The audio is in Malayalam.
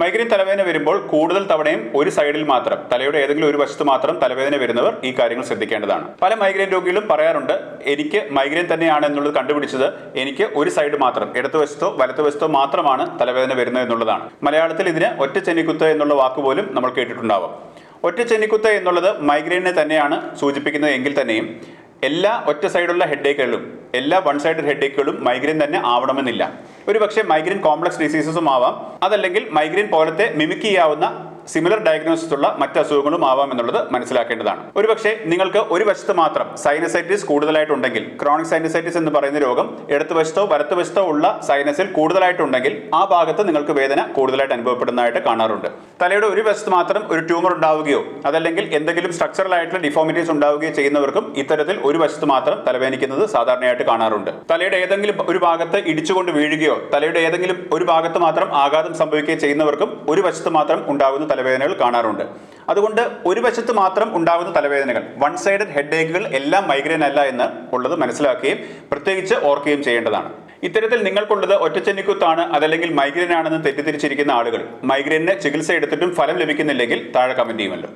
മൈഗ്രെയിൻ തലവേദന വരുമ്പോൾ കൂടുതൽ തവണയും ഒരു സൈഡിൽ മാത്രം തലയുടെ ഏതെങ്കിലും ഒരു വശത്ത് മാത്രം തലവേദന വരുന്നവർ ഈ കാര്യങ്ങൾ ശ്രദ്ധിക്കേണ്ടതാണ്. പല മൈഗ്രെയിൻ രോഗികളും പറയാറുണ്ട് എനിക്ക് മൈഗ്രെയിൻ തന്നെയാണ് എന്നുള്ളത് കണ്ടുപിടിച്ചത്. എനിക്ക് ഒരു സൈഡ് മാത്രം ഇടതുവശത്തോ വലതുവശത്തോ മാത്രമാണ് തലവേദന വരുന്നത് എന്നുള്ളതാണ്. മലയാളത്തിൽ ഇതിന് ഒറ്റ ചെന്നിക്കുത്ത് എന്നുള്ള വാക്ക് പോലും നമ്മൾ കേട്ടിട്ടുണ്ടാവും. ഒറ്റ ചെന്നിക്കുത്ത് എന്നുള്ളത് മൈഗ്രെയിനെ തന്നെയാണ് സൂചിപ്പിക്കുന്നത് എങ്കിൽ തന്നെയും എല്ലാ ഒറ്റ സൈഡുള്ള ഹെഡേക്കുകളും എല്ലാ വൺ സൈഡ് ഹെഡേക്കുകളും മൈഗ്രെയിൻ തന്നെ ആവണമെന്നില്ല. ഒരു പക്ഷേ മൈഗ്രെയിൻ കോംപ്ലക്സ് ഡിസീസസും ആവാം. അതല്ലെങ്കിൽ മൈഗ്രെയിൻ പോലത്തെ മിമിക് ചെയ്യാവുന്ന സിമിലർ ഡയഗ്നോസിസ് ഉള്ള മറ്റ് അസുഖങ്ങളും ആവാം എന്നുള്ളത് മനസ്സിലാക്കേണ്ടതാണ്. ഒരുപക്ഷെ നിങ്ങൾക്ക് ഒരു വശത്ത് മാത്രം സൈനസൈറ്റിസ് കൂടുതലായിട്ടുണ്ടെങ്കിൽ ക്രോണിക് സൈനസൈറ്റിസ് എന്ന് പറയുന്ന രോഗം ഇടത്ത് വശത്തോ വലത്ത് വശത്തോ ഉള്ള സൈനസിൽ കൂടുതലായിട്ടുണ്ടെങ്കിൽ ആ ഭാഗത്ത് നിങ്ങൾക്ക് വേദന കൂടുതലായിട്ട് അനുഭവപ്പെടുന്നതായിട്ട് കാണാറുണ്ട്. തലയുടെ ഒരു വശത്ത് മാത്രം ഒരു ട്യൂമർ ഉണ്ടാവുകയോ അതല്ലെങ്കിൽ എന്തെങ്കിലും സ്ട്രക്ചറൽ ആയിട്ടുള്ള ഡിഫോമിറ്റീസ് ഉണ്ടാവുകയോ ചെയ്യുന്നവർക്കും ഇത്തരത്തിൽ ഒരു വശത്ത് മാത്രം തലവേദനിക്കുന്നത് സാധാരണയായിട്ട് കാണാറുണ്ട്. തലയുടെ ഏതെങ്കിലും ഒരു ഭാഗത്ത് ഇടിച്ചുകൊണ്ട് വീഴുകയോ തലയുടെ ഏതെങ്കിലും ഒരു ഭാഗത്ത് മാത്രം ആഘാതം സംഭവിക്കുകയോ ചെയ്യുന്നവർക്കും ഒരു വശത്ത് മാത്രം ഉണ്ടാകുന്ന തലവേദനകൾ കാണാറുണ്ട്. അതുകൊണ്ട് ഒരു വശത്ത് മാത്രം ഉണ്ടാകുന്ന തലവേദനകൾ വൺ സൈഡഡ് ഹെഡേക്കുകൾ എല്ലാം മൈഗ്രെയിൻ അല്ല എന്ന് ഉള്ളത് മനസ്സിലാക്കുകയും പ്രത്യേകിച്ച് ഓർക്കുകയും ചെയ്യേണ്ടതാണ്. ഇത്തരത്തിൽ നിങ്ങൾക്കുള്ളത് ഒറ്റച്ചെന്നിക്കുത്താണ് അതല്ലെങ്കിൽ മൈഗ്രെയിൻ ആണെന്ന് തെറ്റിദ്ധരിച്ചിരിക്കുന്ന ആളുകൾ. മൈഗ്രെയിന് ചികിത്സ എടുത്തിട്ടും ഫലം ലഭിക്കുന്നില്ലെങ്കിൽ താഴെ കമന്റ് ചെയ്യുമല്ലോ.